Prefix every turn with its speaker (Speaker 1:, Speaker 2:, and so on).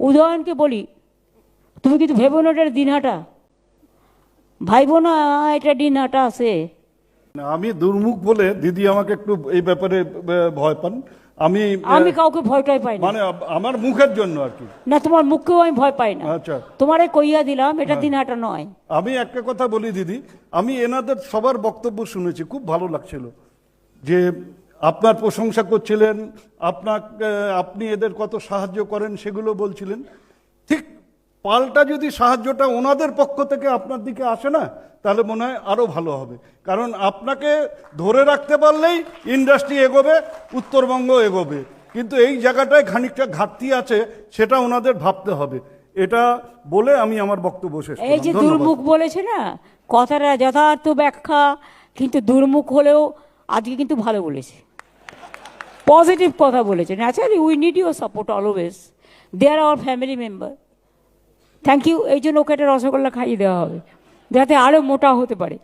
Speaker 1: উদয়নকে বলি তুমি কিন্তু ভেবো না এটা দিনহাটা। ভাইবো না এটা দিনহাটা আছে।
Speaker 2: আমি দুর্মুখ বলে দিদি আমাকে একটু এই ব্যাপারে ভয় পান। আমি
Speaker 1: আমি কাউকে ভয়টাই পাই না।
Speaker 2: মানে আমার মুখের জন্য আর কি।
Speaker 1: না তোমার মুখকেও আমি ভয় পাই না।
Speaker 2: আচ্ছা।
Speaker 1: তোমারে কইয়া দিলাম এটা দিনহাটা নয়।
Speaker 2: আমি একটা কথা বলি দিদি আমি এনাদের সবার বক্তব্য শুনেছি খুব ভালো লাগছিল যে আপনার প্রশংসা করছিলেন আপনাকে আপনি এদের কত সাহায্য করেন সেগুলো বলছিলেন। ঠিক পাল্টা যদি সাহায্যটা ওনাদের পক্ষ থেকে আপনার দিকে আসে না তাহলে মনে হয় আরও ভালো হবে। কারণ আপনাকে ধরে রাখতে পারলেই ইন্ডাস্ট্রি এগোবে উত্তরবঙ্গ এগোবে। কিন্তু এই জায়গাটায় খানিকটা ঘাটতি আছে সেটা ওনাদের ভাবতে হবে। এটা বলে আমি আমার বক্তব্য শেষ
Speaker 1: এই যে দুর্মুখ বলেছে না কথাটা যথার্থ ব্যাখ্যা কিন্তু দুর্মুখ হলেও আজকে কিন্তু ভালো বলেছে। পজিটিভ কথা বলেছেন। Naturally we need your support always they are our family member thank you এই জন্য ওকে একটা রসগোল্লা খাইয়ে দেওয়া হবে। যাতে আরও মোটা হতে পারে।